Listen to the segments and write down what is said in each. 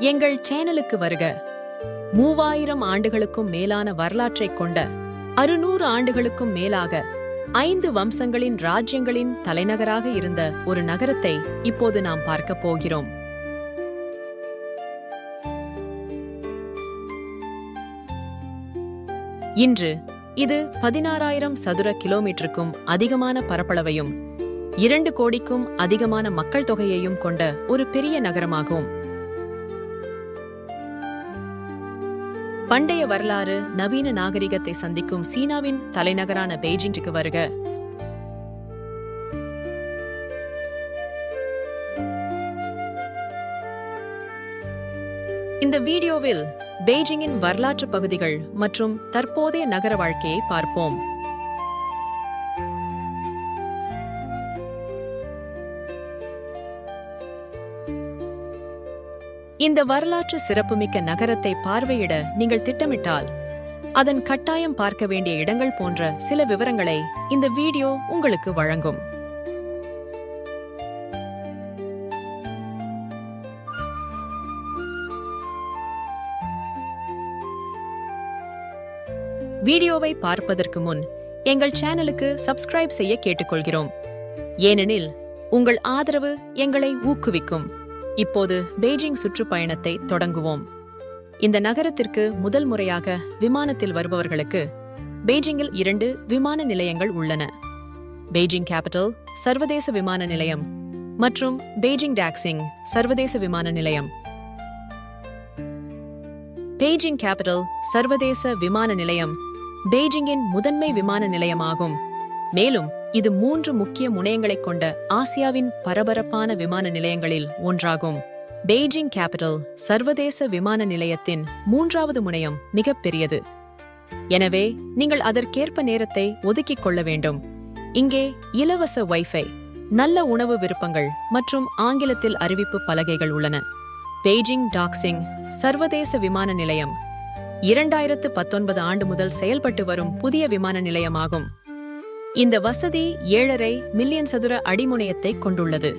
எங்கள் சேனலுக்கு வருக. மூவாயிரம் ஆண்டுகளுக்கும் மேலான வரலாற்றைக் கொண்ட அறுநூறு ஆண்டுகளுக்கும் மேலாக ஐந்து வம்சங்களின் ராஜ்யங்களின் தலைநகராக இருந்த ஒரு நகரத்தை இப்போது நாம் பார்க்கப் போகிறோம். இன்று இது பதினாறாயிரம் சதுர கிலோமீட்டருக்கும் அதிகமான பரப்பளவையும் இரண்டு கோடிக்கும் அதிகமான மக்கள் தொகையையும் கொண்ட ஒரு பெரிய நகரமாகும். பண்டைய வரலாறு நவீன நாகரிகத்தை சந்திக்கும் சீனாவின் தலைநகரான பெய்ஜிங்குக்கு வருக. இந்த வீடியோவில் பெய்ஜிங்கின் வரலாற்று பகுதிகள் மற்றும் தற்போதைய நகர வாழ்க்கையை பார்ப்போம். இந்த வரலாற்று சிறப்புமிக்க நகரத்தை பார்வையிட நீங்கள் திட்டமிட்டால் அதன் கட்டாயம் பார்க்க வேண்டிய இடங்கள் போன்ற சில விவரங்களை இந்த வீடியோ உங்களுக்கு வழங்கும். வீடியோவை பார்ப்பதற்கு முன் எங்கள் சேனலுக்கு சப்ஸ்கிரைப் செய்ய கேட்டுக்கொள்கிறோம். ஏனெனில் உங்கள் ஆதரவு எங்களை ஊக்குவிக்கும். இப்போது பெய்ஜிங் சுற்றுப்பயணத்தை தொடங்குவோம். இந்த நகரத்திற்கு முதல் முறையாக விமானத்தில் வருபவர்களுக்கு பெய்ஜிங்கில் இரண்டு விமான நிலையங்கள் உள்ளன. பெய்ஜிங் கேபிட்டல் சர்வதேச விமான நிலையம் மற்றும் பெய்ஜிங் டாக்ஸிங் சர்வதேச விமான நிலையம். பெய்ஜிங் கேபிட்டல் சர்வதேச விமான நிலையம் பெய்ஜிங்கின் முதன்மை விமான நிலையமாகும். மேலும் இது மூன்று முக்கிய முனையங்களைக் கொண்ட ஆசியாவின் பரபரப்பான விமான நிலையங்களில் ஒன்றாகும். பெய்ஜிங் கேபிட்டல் சர்வதேச விமான நிலையத்தின் மூன்றாவது முனையம் மிகப்பெரியது எனவே நீங்கள் அதற்கேற்ப நேரத்தை ஒதுக்கிக் கொள்ள வேண்டும். இங்கே இலவச வைஃபை நல்ல உணவு விருப்பங்கள் மற்றும் ஆங்கிலத்தில் அறிவிப்பு பலகைகள் உள்ளன. பெய்ஜிங் டாக்ஸிங் சர்வதேச விமான நிலையம். இரண்டாயிரத்து பத்தொன்பது ஆண்டு முதல் செயல்பட்டு வரும் புதிய விமான நிலையமாகும். இந்த வசதி ஏழரை மில்லியன் சதுர அடிமுனையத்தை கொண்டுள்ளது.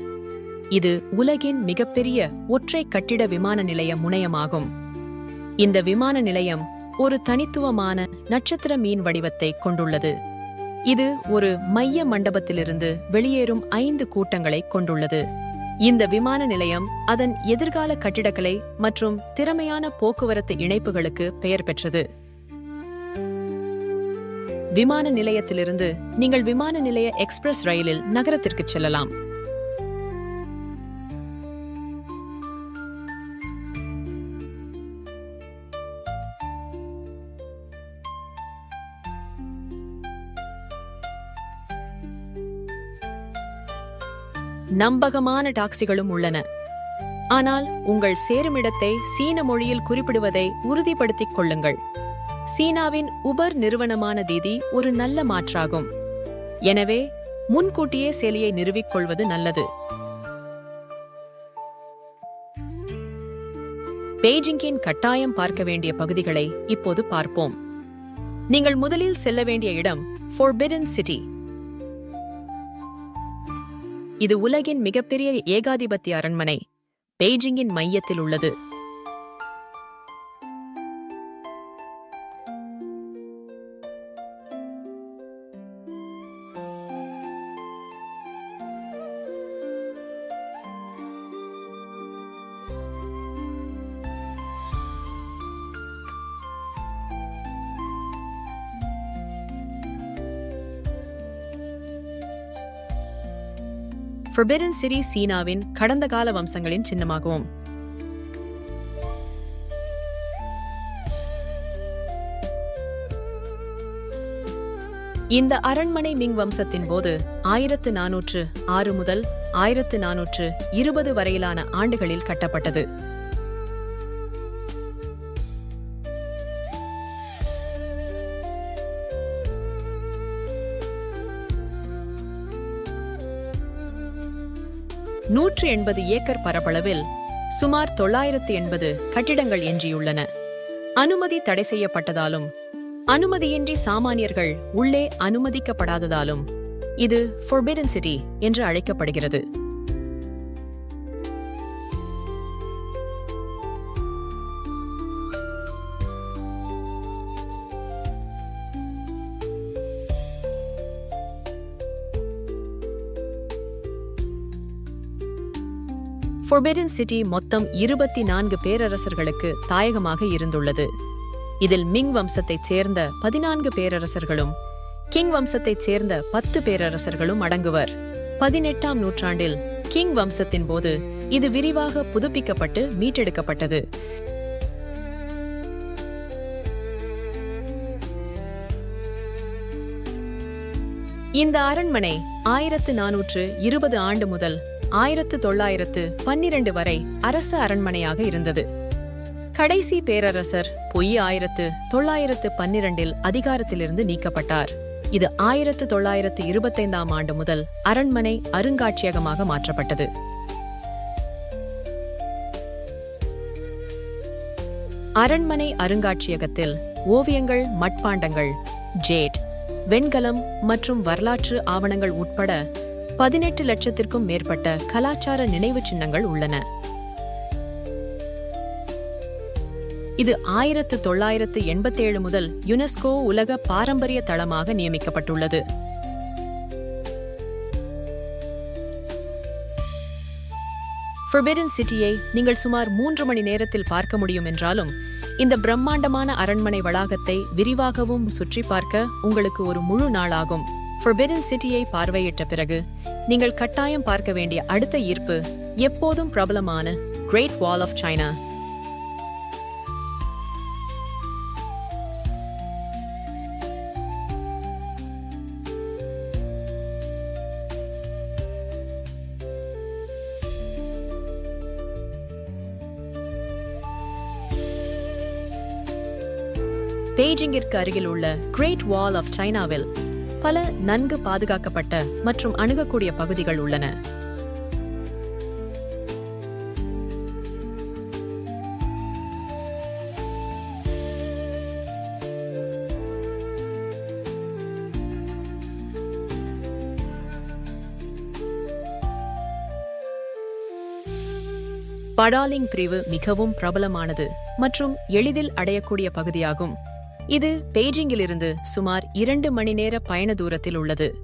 இது உலகின் மிகப்பெரிய ஒற்றை கட்டிட விமான நிலைய முனையமாகும். இந்த விமான நிலையம் ஒரு தனித்துவமான நட்சத்திர மீன் வடிவத்தை கொண்டுள்ளது. இது ஒரு மைய மண்டபத்திலிருந்து வெளியேறும் ஐந்து கூட்டங்களை கொண்டுள்ளது. இந்த விமான நிலையம் அதன் எதிர்கால கட்டிடக்கலை மற்றும் திறமையான போக்குவரத்து இணைப்புகளுக்கு பெயர் பெற்றது. விமான நிலையத்திலிருந்து நீங்கள் விமான நிலைய எக்ஸ்பிரஸ் ரயிலில் நகரத்திற்கு செல்லலாம். நம்பகமான டாக்ஸிகளும் உள்ளன. ஆனால் உங்கள் சேருமிடத்தை சீன மொழியில் குறிப்பிடுவதை உறுதிப்படுத்திக் கொள்ளுங்கள். சீனாவின் உபர் நிறுவனமான தீதி ஒரு நல்ல மாற்றாகும். எனவே முன்கூட்டியே செயலியை நிறுவிக்கொள்வது நல்லது. பெய்ஜிங்கின் கட்டாயம் பார்க்க வேண்டிய பகுதிகளை இப்போது பார்ப்போம். நீங்கள் முதலில் செல்ல வேண்டிய இடம் ஃபோர்பிடன் சிட்டி இது உலகின் மிகப்பெரிய ஏகாதிபத்திய அரண்மனை. பெய்ஜிங்கின் மையத்தில் உள்ளது. ஃபர்பிடன் சிரி சீனாவின் கடந்த கால வம்சங்களின் சின்னமாகும். இந்த அரண்மனை மிங் வம்சத்தின் போது ஆயிரத்து நானூற்று ஆறு முதல் ஆயிரத்து நானூற்று இருபது வரையிலான ஆண்டுகளில் கட்டப்பட்டது. எண்பது ஏக்கர் பரப்பளவில் சுமார் தொள்ளாயிரத்து எண்பது கட்டிடங்கள் எஞ்சியுள்ளன. அனுமதி தடை செய்யப்பட்டதாலும் அனுமதியின்றி சாமானியர்கள் உள்ளே அனுமதிக்கப்படாததாலும் இது ஃபொர்பிடன் சிட்டி என்று அழைக்கப்படுகிறது. ஃபொர்பெடன் சிட்டி மொத்தம் இருபத்தி நான்கு பேரரசர்களுக்கு தாயகமாக இருந்துள்ளது. இதில் மிங் வம்சத்தைச் சேர்ந்த பதினான்கு பேரரசர்களும் கிங் வம்சத்தைச் சேர்ந்த பத்து பேரரசர்களும் அடங்குவர். பதினெட்டாம் நூற்றாண்டில் கிங் வம்சத்தின் போது இது விரிவாக புதுப்பிக்கப்பட்டு மீட்டெடுக்கப்பட்டது. இந்த அரண்மனை ஆயிரத்து நானூற்று இருபது ஆண்டு முதல் ஆயிரத்து தொள்ளாயிரத்து பன்னிரண்டு வரை அரசு அரண்மனையாக இருந்தது. கடைசி பேரரசர் பொய் ஆயிரத்து தொள்ளாயிரத்து பன்னிரண்டில் அதிகாரத்திலிருந்து நீக்கப்பட்டார். இது ஆயிரத்து தொள்ளாயிரத்து இருபத்தைந்தாம் ஆண்டு முதல் அரண்மனை அருங்காட்சியகமாக மாற்றப்பட்டது. அரண்மனை அருங்காட்சியகத்தில் ஓவியங்கள் மட்பாண்டங்கள் ஜேட் வெண்கலம் மற்றும் வரலாற்று ஆவணங்கள் உட்பட பதினெட்டு லட்சத்திற்கும் மேற்பட்ட கலாச்சார நினைவுச் சின்னங்கள் உள்ளன. இது ஆயிரத்து தொள்ளாயிரத்து எண்பத்தேழு முதல் யுனெஸ்கோ உலக பாரம்பரிய தளமாக நியமிக்கப்பட்டுள்ளது. ஃபொர்பிடன் சிட்டியை நீங்கள் சுமார் மூன்று மணி நேரத்தில் பார்க்க முடியும் என்றாலும் இந்த பிரம்மாண்டமான அரண்மனை வளாகத்தை விரிவாகவும் சுற்றி பார்க்க உங்களுக்கு ஒரு முழு நாளாகும். ஃபொர்பிடன் சிட்டியை பார்வையிட்ட பிறகு நீங்கள் கட்டாயம் பார்க்க வேண்டிய அடுத்த ஈர்ப்பு எப்போதும் பிரபலமான கிரேட் வால் ஆஃப் சைனா பெய்ஜிங்கிற்கு அருகில் உள்ள கிரேட் வால் ஆஃப் சைனாவில் பல நன்கு பாதுகாக்கப்பட்ட மற்றும் அணுகக்கூடிய பகுதிகள் உள்ளன. படாலிங் பிரிவு மிகவும் பிரபலமானது மற்றும் எளிதில் அடையக்கூடிய பகுதியாகும். இது பெய்ஜிங்கிலிருந்து சுமார் இரண்டு மணி நேர பயண தூரத்தில் உள்ளது.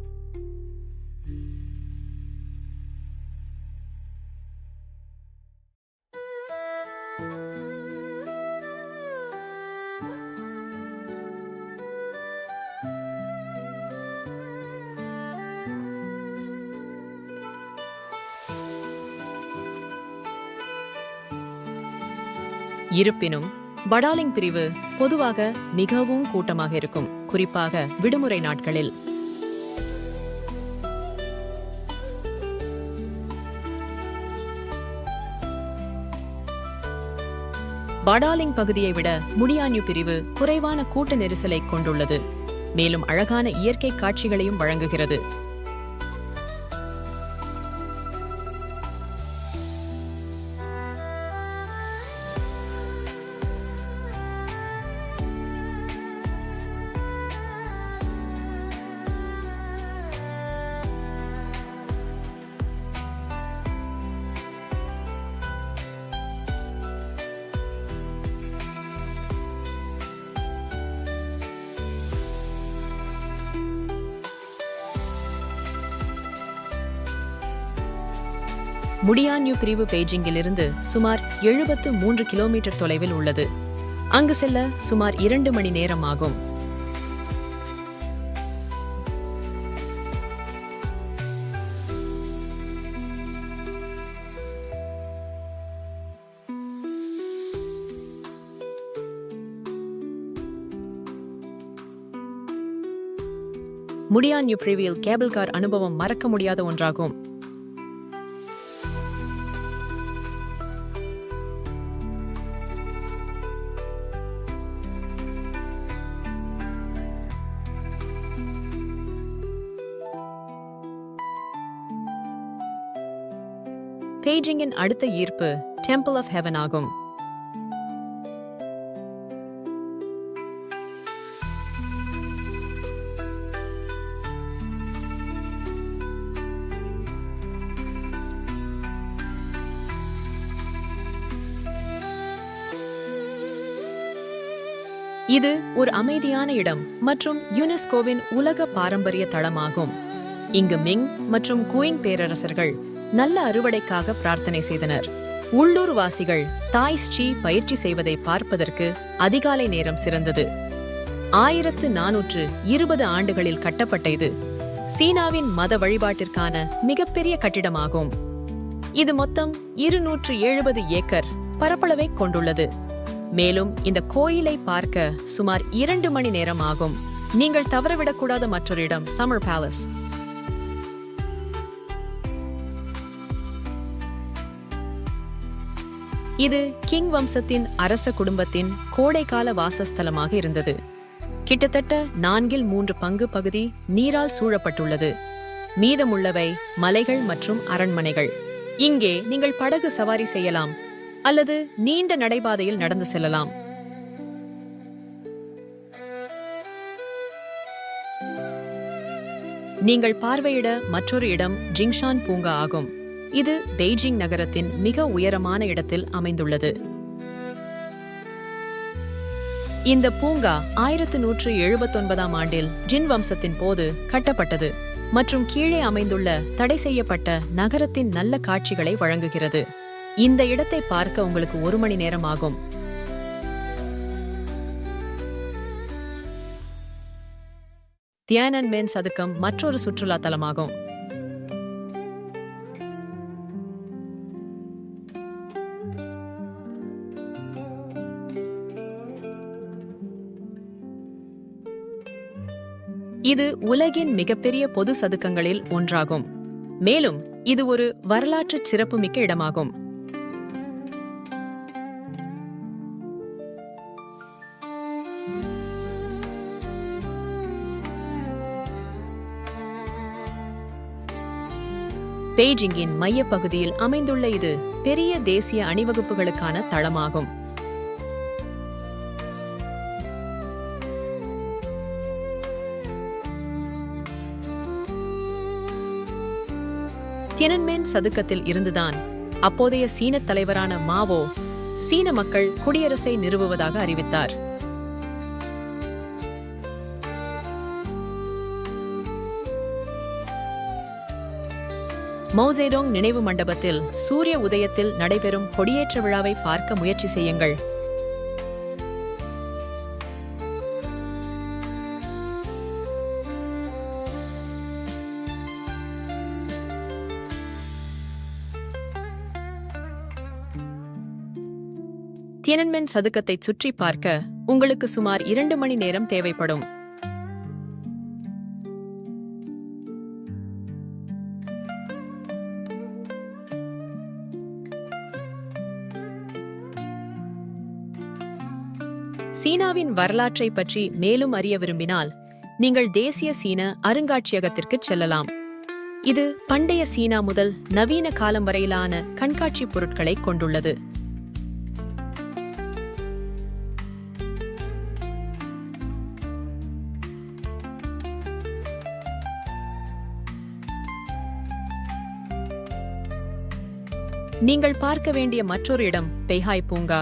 இருப்பினும் படாலிங் பிரிவு பொதுவாக மிகவும் கூட்டமாக இருக்கும். குறிப்பாக விடுமுறை நாட்களில். படாலிங் பகுதியை விட முடியான்யு பிரிவு குறைவான கூட்ட நெரிசலை கொண்டுள்ளது. மேலும் அழகான இயற்கை காட்சிகளையும் வழங்குகிறது. முடியான்யூ பிரிவு பெய்ஜிங்கிலிருந்து சுமார் எழுபத்து மூன்று கிலோமீட்டர் தொலைவில் உள்ளது. அங்கு செல்ல சுமார் இரண்டு மணி நேரம் ஆகும். முடியான்யூ பிரிவில் கேபிள் கார் அனுபவம் மறக்க முடியாத ஒன்றாகும். பெய்ஜிங்கின் அடுத்த ஈர்ப்பு டெம்பிள் ஆஃப் ஹெவன் ஆகும். இது ஒரு அமைதியான இடம் மற்றும் யுனெஸ்கோவின் உலக பாரம்பரிய தளமாகும். இங்கு மிங் மற்றும் குயிங் பேரரசர்கள் நல்ல அறுவடைக்காக பிரார்த்தனை செய்தனர். உள்ளூர் வாசிகள் தாய் ஸ்ரீ பயிற்சி செய்வதை பார்ப்பதற்கு அதிகாலை நேரம் சிறந்தது. ஆயிரத்து நானூற்று இருபது ஆண்டுகளில் கட்டப்பட்ட இது சீனாவின் மத வழிபாட்டிற்கான மிகப்பெரிய கட்டிடமாகும். இது மொத்தம் இருநூற்று எழுபது ஏக்கர் பரப்பளவை கொண்டுள்ளது. மேலும் இந்த கோயிலை பார்க்க சுமார் இரண்டு மணி நேரம் ஆகும். நீங்கள் தவறவிடக்கூடாத மற்றொரு இடம் சம்மர் பேலஸ் இது கிங் வம்சத்தின் அரச குடும்பத்தின் கோடைக்கால வாசஸ்தலமாக இருந்தது. கிட்டத்தட்ட நான்கில் மூன்று பங்கு பகுதி நீரால் சூழப்பட்டுள்ளது. மீதமுள்ளவை மலைகள் மற்றும் அரண்மனைகள். இங்கே நீங்கள் படகு சவாரி செய்யலாம் அல்லது நீண்ட நடைபாதையில் நடந்து செல்லலாம். நீங்கள் பார்வையிட மற்றொரு இடம் ஜிங்ஷான் பூங்கா ஆகும். இது பெய்ஜிங் நகரத்தின் மிக உயரமான இடத்தில் அமைந்துள்ளது. இந்த பூங்கா ஆயிரத்து நூற்று எழுபத்தொன்பதாம் ஆண்டில் ஜின் வம்சத்தின் போது கட்டப்பட்டது மற்றும் கீழே அமைந்துள்ள தடை செய்யப்பட்ட நகரத்தின் நல்ல காட்சிகளை வழங்குகிறது. இந்த இடத்தை பார்க்க உங்களுக்கு ஒரு மணி நேரம் ஆகும். தியானன்மேன் சதுக்கம் மற்றொரு சுற்றுலா தலமாகும் இது உலகின் மிகப்பெரிய பொது சதுக்கங்களில் ஒன்றாகும். மேலும் இது ஒரு வரலாற்று சிறப்புமிக்க இடமாகும். பெய்ஜிங்கின் மையப்பகுதியில் அமைந்துள்ள இது பெரிய தேசிய அணிவகுப்புகளுக்கான தளமாகும். தியனன்மேன் சதுக்கத்தில் இருந்துதான் அப்போதைய சீனத் தலைவரான மாவோ சீன மக்கள் குடியரசை நிறுவுவதாக அறிவித்தார். மௌசேடோங் நினைவு மண்டபத்தில் சூரிய உதயத்தில் நடைபெறும் கொடியேற்ற விழாவை பார்க்க முயற்சி செய்யுங்கள். தியனன்மென் சதுக்கத்தை சுற்றி பார்க்க உங்களுக்கு சுமார் இரண்டு மணி நேரம் தேவைப்படும். சீனாவின் வரலாற்றை பற்றி மேலும் அறிய விரும்பினால் நீங்கள் தேசிய சீன அருங்காட்சியகத்திற்கு செல்லலாம். இது பண்டைய சீனா முதல் நவீன காலம் வரையிலான கண்காட்சி பொருட்களை கொண்டுள்ளது. நீங்கள் பார்க்க வேண்டிய மற்றொரு இடம் பெய்ஹாய் பூங்கா.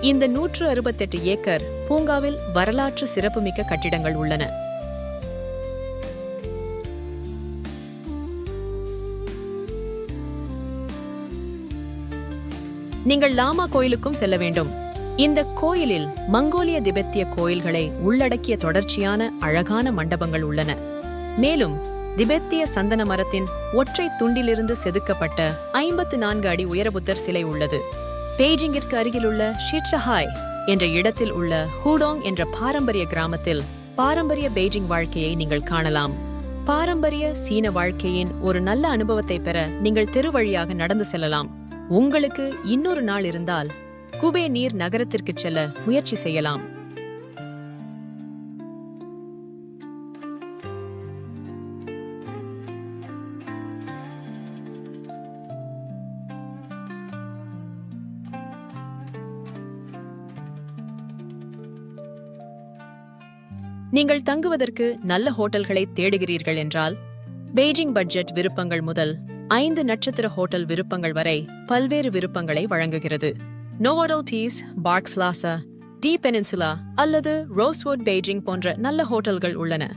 இந்த நூற்று அறுபத்தெட்டு ஏக்கர் பூங்காவில் வரலாற்று சிறப்புமிக்க கட்டிடங்கள் உள்ளன. நீங்கள் லாமா கோயிலுக்கும் செல்ல வேண்டும். இந்த கோயிலில் மங்கோலிய திபெத்திய கோயில்களை உள்ளடக்கிய தொடர்ச்சியான அழகான மண்டபங்கள் உள்ளன. மேலும் திபெத்திய சந்தன மரத்தின் ஒற்றை துண்டிலிருந்து செதுக்கப்பட்ட ஐம்பத்து நான்கு அடி உயரபுத்தர் சிலை உள்ளது. பெய்ஜிங்கிற்கு அருகிலுள்ள ஷிட்ஷஹாய் என்ற இடத்தில் உள்ள ஹூடோங் என்ற பாரம்பரிய கிராமத்தில் பாரம்பரிய பெய்ஜிங் வாழ்க்கையை நீங்கள் காணலாம். பாரம்பரிய சீன வாழ்க்கையின் ஒரு நல்ல அனுபவத்தை பெற நீங்கள் தெரு வழியாக நடந்து செல்லலாம். உங்களுக்கு இன்னொரு நாள் இருந்தால் குபே நீர் நகரத்திற்கு செல்ல முயற்சி செய்யலாம். நீங்கள் தங்குவதற்கு நல்ல ஹோட்டல்களை தேடுகிறீர்கள் என்றால் பெய்ஜிங் பட்ஜெட் விருப்பங்கள் முதல் ஐந்து நட்சத்திர ஹோட்டல் விருப்பங்கள் வரை பல்வேறு விருப்பங்களை வழங்குகிறது. Novotel Peace park plaza the peninsula அல்லது ரோஸ்வுட் பெய்ஜிங் போன்ற நல்ல ஹோட்டல்கள் உள்ளன.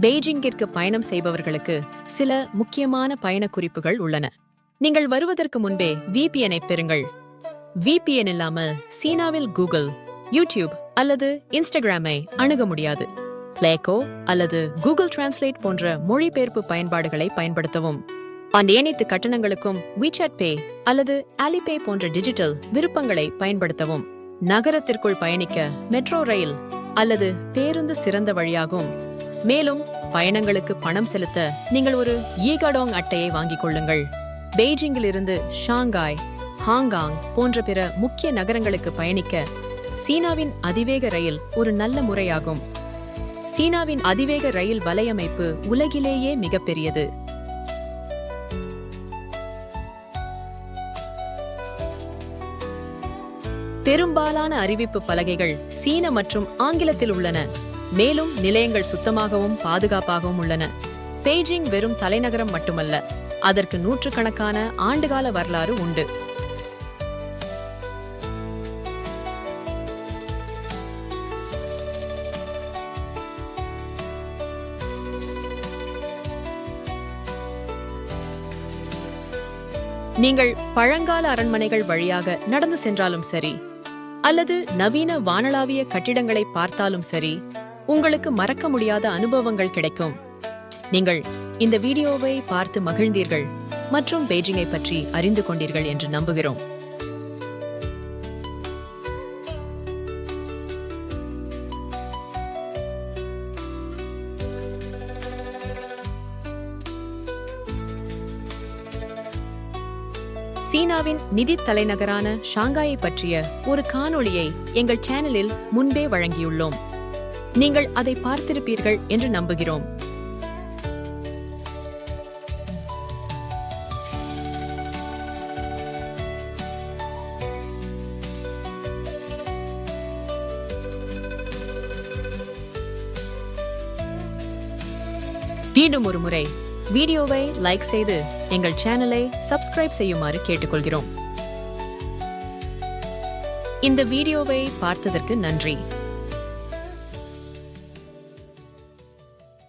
பெய்ஜிங்கிற்கு பயணம் செய்பவர்களுக்கு சில முக்கியமான பயண குறிப்புகள் உள்ளன. நீங்கள் வருவதற்கு முன்பே விபிஎனை பெறுங்கள். விபிஎன் இல்லாமல் சீனாவில் கூகுள் யூடியூப் அல்லது இன்ஸ்டாகிராமை அணுக முடியாது. பிளேக்கோ அல்லது கூகுள் டிரான்ஸ்லேட் போன்ற மொழிபெயர்ப்பு பயன்பாடுகளை பயன்படுத்தவும். அந்த அனைத்து கட்டணங்களுக்கும் விசாட் பே அல்லது அலிபே போன்ற டிஜிட்டல் விருப்பங்களை பயன்படுத்தவும். நகரத்திற்குள் பயணிக்க மெட்ரோ ரயில் அல்லது பேருந்து சிறந்த வழியாகும். மேலும் பயணங்களுக்கு பணம் செலுத்த நீங்கள் ஒரு ஈகடோங் அட்டையை வாங்கிக் கொள்ளுங்கள். பெய்ஜிங்கில் இருந்து ஷாங்காய் ஹாங்காங் போன்ற பிற முக்கிய நகரங்களுக்கு பயணிக்க சீனாவின் அதிவேக ரயில் ஒரு நல்ல முறையாகும். சீனாவின் அதிவேக ரயில் வலையமைப்பு உலகிலேயே மிகப்பெரியது. பெரும்பாலான அறிவிப்பு பலகைகள் சீன மற்றும் ஆங்கிலத்தில் உள்ளன. மேலும் நிலையங்கள் சுத்தமாகவும் பாதுகாப்பாகவும் உள்ளன. பெய்ஜிங் வெறும் தலைநகரம் மட்டுமல்ல அதற்கு நூற்றுக்கணக்கான ஆண்டுகால வரலாறு உண்டு. நீங்கள் பழங்கால அரண்மனைகள் வழியாக நடந்து சென்றாலும் சரி அல்லது நவீன வானளாவிய கட்டிடங்களை பார்த்தாலும் சரி உங்களுக்கு மறக்க முடியாத அனுபவங்கள் கிடைக்கும். நீங்கள் இந்த வீடியோவை பார்த்து மகிழ்ந்தீர்கள் மற்றும் பெய்ஜிங்கை பற்றி அறிந்து கொண்டீர்கள் என்று நம்புகிறோம். சீனாவின் நிதி தலைநகரான ஷாங்காயை பற்றிய ஒரு காணொளியை எங்கள் சேனலில் முன்பே வழங்கியுள்ளோம். நீங்கள் அதை பார்த்திருப்பீர்கள் என்று நம்புகிறோம். மீண்டும் ஒரு முறை வீடியோவை லைக் செய்து எங்கள் சேனலை சப்ஸ்கிரைப் செய்யுமாறு கேட்டுக்கொள்கிறோம். இந்த வீடியோவை பார்த்ததற்கு நன்றி.